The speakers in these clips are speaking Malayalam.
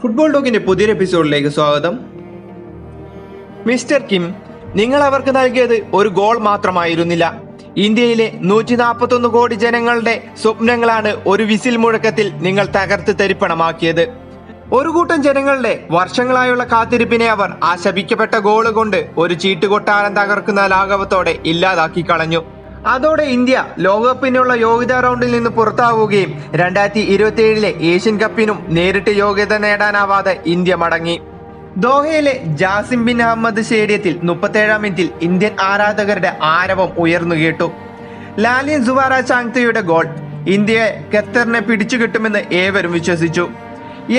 ഫുട്ബോൾ ടോക്കിന്റെ പുതിയൊരു എപ്പിസോഡിലേക്ക് സ്വാഗതം. മിസ്റ്റർ കിം നിങ്ങൾ അവർക്ക് നൽകിയത് ഒരു ഗോൾ മാത്രമായിരുന്നില്ല. ഇന്ത്യയിലെ നൂറ്റി നാൽപ്പത്തൊന്ന് കോടി ജനങ്ങളുടെ സ്വപ്നങ്ങളാണ് ഒരു വിസിൽ മുഴക്കത്തിൽ നിങ്ങൾ തകർത്ത് തരിപ്പണമാക്കിയത്. ഒരു കൂട്ടം ജനങ്ങളുടെ വർഷങ്ങളായുള്ള കാത്തിരിപ്പിനെ അവർ ആ ശപിക്കപ്പെട്ട ഗോൾ കൊണ്ട് ഒരു ചീട്ടുകൊട്ടാരം തകർക്കുന്ന ലാഘവത്തോടെ ഇല്ലാതാക്കി കളഞ്ഞു. അതോടെ ഇന്ത്യ ലോകകപ്പിനുള്ള യോഗ്യതാ റൗണ്ടിൽ നിന്ന് പുറത്താവുകയും രണ്ടായിരത്തി ഇരുപത്തി ഏഴിലെ ഏഷ്യൻ കപ്പിനും നേരിട്ട് യോഗ്യത നേടാനാവാതെ ഇന്ത്യ മടങ്ങി. ദോഹയിലെ ജാസിം ബിൻ അഹമ്മദ് സ്റ്റേഡിയത്തിൽ മുപ്പത്തേഴാം മിനിറ്റിൽ ഇന്ത്യൻ ആരാധകരുടെ ആരവം ഉയർന്നു കേട്ടു. ലാലിൻ സുവാറ ചാങ്തയുടെ ഗോൾ ഇന്ത്യയെ ഖത്തറിനെ പിടിച്ചു കിട്ടുമെന്ന് ഏവരും വിശ്വസിച്ചു.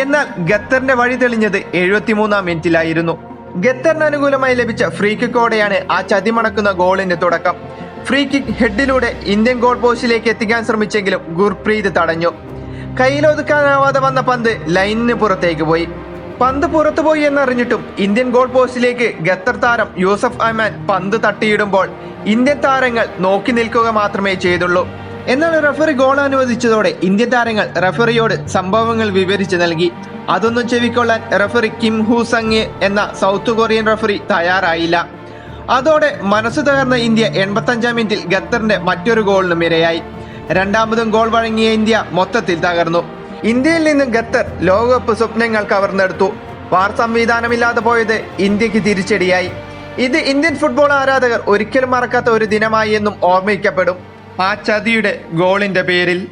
എന്നാൽ ഖത്തറിന്റെ വഴി തെളിഞ്ഞത് എഴുപത്തിമൂന്നാം മിനിറ്റിലായിരുന്നു. ഖത്തറിന് അനുകൂലമായി ലഭിച്ച ഫ്രീ കിക്കോടെയാണ് ആ ചതിമണക്കുന്ന ഗോളിന്റെ തുടക്കം. ഫ്രീ കിക്ക് ഹെഡിലൂടെ ഇന്ത്യൻ ഗോൾ പോസ്റ്റിലേക്ക് എത്തിക്കാൻ ശ്രമിച്ചെങ്കിലും ഗുർപ്രീത് തടഞ്ഞു. കയ്യിലൊതുക്കാനാവാതെ വന്ന പന്ത് ലൈനിന് പുറത്തേക്ക് പോയി. പന്ത് പുറത്തുപോയി എന്നറിഞ്ഞിട്ടും ഇന്ത്യൻ ഗോൾ പോസ്റ്റിലേക്ക് ഖത്തർ താരം യൂസഫ് അഹ്മാൻ പന്ത് തട്ടിയിടുമ്പോൾ ഇന്ത്യൻ താരങ്ങൾ നോക്കി നിൽക്കുക മാത്രമേ ചെയ്തുള്ളൂ. എന്നാൽ റഫറി ഗോൾ അനുവദിച്ചതോടെ ഇന്ത്യൻ താരങ്ങൾ റഫറിയോട് സംഭവങ്ങൾ വിവരിച്ചു നൽകി. അതൊന്നും ചെവിക്കൊള്ളാൻ റഫറി കിം ഹു സംഗ് എന്ന സൗത്ത് കൊറിയൻ റഫറി തയ്യാറായില്ല. അതോടെ മനസ്സ് തകർന്ന ഇന്ത്യ എൺപത്തഞ്ചാം മിനിറ്റിൽ ഖത്തറിന്റെ മറ്റൊരു ഗോളിനും ഇരയായി. രണ്ടാമതും ഗോൾ വഴങ്ങിയ ഇന്ത്യ മൊത്തത്തിൽ തകർന്നു. ഇന്ത്യയിൽ നിന്ന് ഖത്തർ ലോകകപ്പ് സ്വപ്നങ്ങൾ കവർന്നെടുത്തു. വാർ സംവിധാനമില്ലാതെ പോയത് ഇന്ത്യയ്ക്ക് തിരിച്ചടിയായി. ഇത് ഇന്ത്യൻ ഫുട്ബോൾ ആരാധകർ ഒരിക്കലും മറക്കാത്ത ഒരു ദിനമായി എന്നും ഓർമ്മിക്കപ്പെടും. ആ ചതിയുടെ ഗോളിന്റെ പേരിൽ